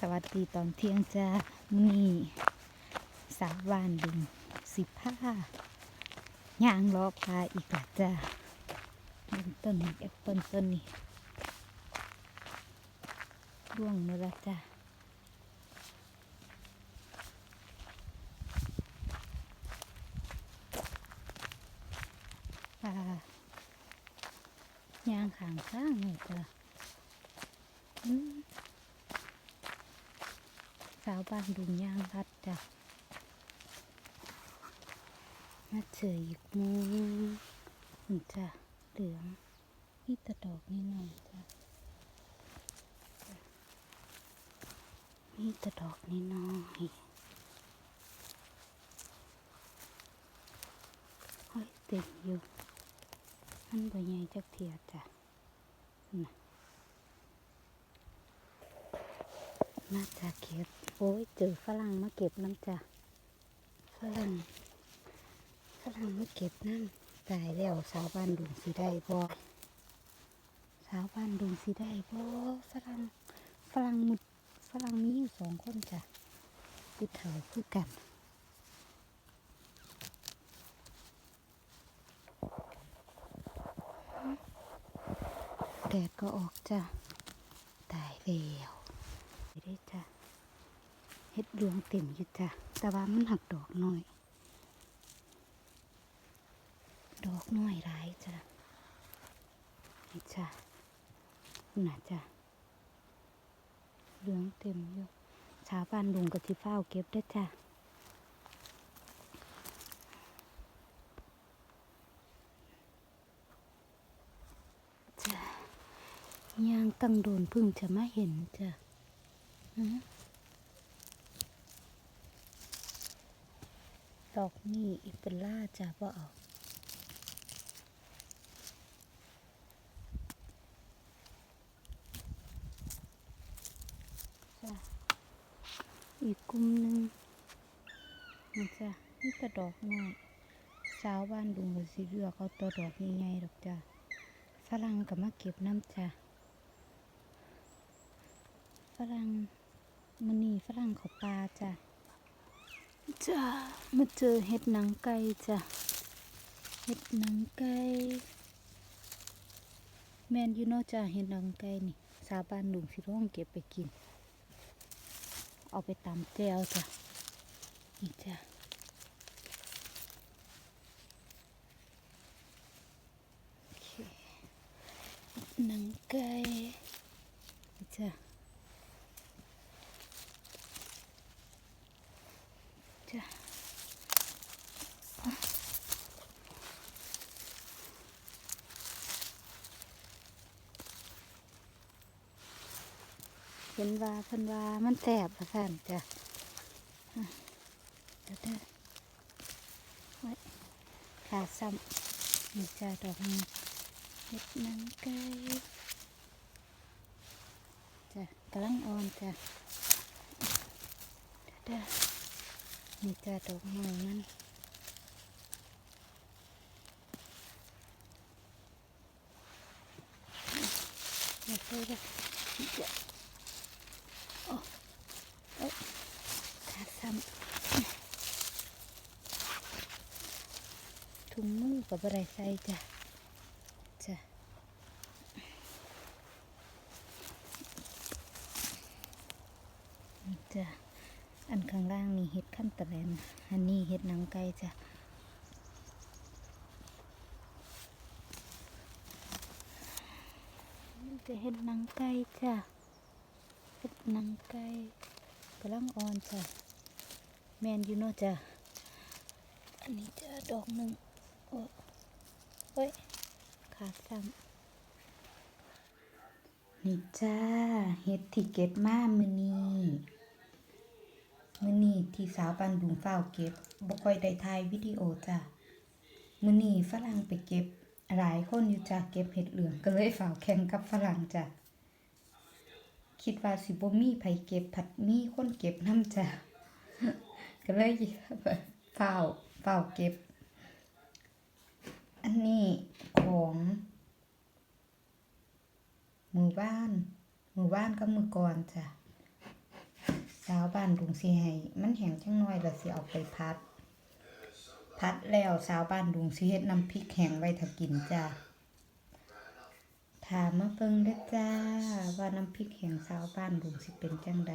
สวัสดีตอนเที่ยงจ้ามีสาววานดุงสิผ้าย่างรอปลาอีกและจ้าต้นนี้แอปเปิลต้นนี้ร่วงมาแล้วจ้าปลาย่างขางข้างเลยจ้าอืม สาวบ้านดุงย่างรัดจ้ะมาเจออีกมูนี่จ้ะเหลืองนี่ตะดอกนี่หน่อยจ้ะนี่ตะดอกนี่น้อยเฮ้ยเต็มอยู่มันบ่ใหญ่จักเทียจ้ะน่ะน่าจะเก็บ โอ้ยเจอฝรั่งมาเก็บน้ำจ้ะฝรั่งฝรั่งมาเก็บน้ำตายแล้วสาวบ้านดุงสิได้บ่สาวบ้านดุงสิได้บ่ฝรั่งฝรั่งมุดฝรั่งมีอยู่สองคนจ้ะผู้เฒ่าคือกันแดดก็ออกจ้ะตายแล้วไปได้จ้ะ เฮ็ดดวงเต็มอยู่จ้ะแต่ว่ามันหักดอกน้อย ดอกน้อยหลายจ้ะนี่จ้ะน่ะจ้ะเหลืองเต็มอยู่ชาวบ้านลุงกับที่เฝ้าเก็บได้จ้ะจ้ะย่างตั้งโดนพึ่งจะมาเห็นจ้ะฮะ ดอกนี่อีเป็นล่าจ้ะบ่เอาจ้ะอีกกลุ่มหนึ่งนี่จ้ะนี่กระดอกน้อยสาวบ้านดุงก็สิเลือกเอาตัวดอกใหญ่ๆดอกจ้ะฝรั่งก็มาเก็บน้ำจ้ะฝรั่งมันนี่ฝรั่งเขาปลาจ้ะ จ้ะมาเจอเห็ดหนังไก่จ้ะเห็ดหนังไก่แมนยูโนจ้ะเห็ดหนังไก่นี่สาบานดุงสิร้องเก็บไปกิน เอาไปตำแก้วจ้ะ นี่จ้ะ โอเคหนังไก่นี่จ้ะ จ้ะ เห็นว่าเพิ่นว่ามันแสบประสันจ้ะเดี๋ยวเด้อไว้ขาซ้ำนี่จ้ะดอกนี้เห็ดนังไก่จ้ะกำลังอ่อนจ้ะเดี๋ยวเด้อนี่จ้ะดอกไม้มันเดี๋ยวเด้อเด้อนี่จ้ะ ขาซ้ำ ถุงมือกับอะไรใส่จ้ะจ้ะจ้ะอันข้างล่างนี่เห็ดขั้นตะแลนอันนี้เห็ดหนังไก่จ้ะจะเห็ดหนังไก่จ้ะเห็ดหนังไก่กำลังอ่อนจ้ะแมนอยู่เนาะจ้ะอันนี้จะดอกหนึ่ง โอ้เฮ้ย ขาดซ้ำนี่จ้าเห็ดที่เก็บมามือนี้มือนี้ที่สาวปันบุงเฝ้าวเก็บบ่ค่อยได้ถ่ายวิดีโอจ้ะมือนี้ฝรั่งไปเก็บหลายคนอยู่จ้ะเก็บเห็ดเหลืองก็เลยฝ่าวแข่งกับฝรั่งจ้ะคิดว่าสิบ่มีไผเก็บผัดมีคนเก็บน้ำจ้ะก็เลยเฝ้าเฝ้าเก็บ อันนี้ของมือบ้านมือบ้านก็มือก่อนจ้ะสาวบ้านดุงสิให้มันแห้งจังน้อยแล้วสิเอาไปพัด พัดแล้วสาวบ้านดุงสิเฮ็ดน้ำพริกแห้งไว้ถ้ากินจ้าถามมาเบิ่งเด้อจ้าว่าน้ำพริกแห้งสาวบ้านดุงสิเป็นจังใด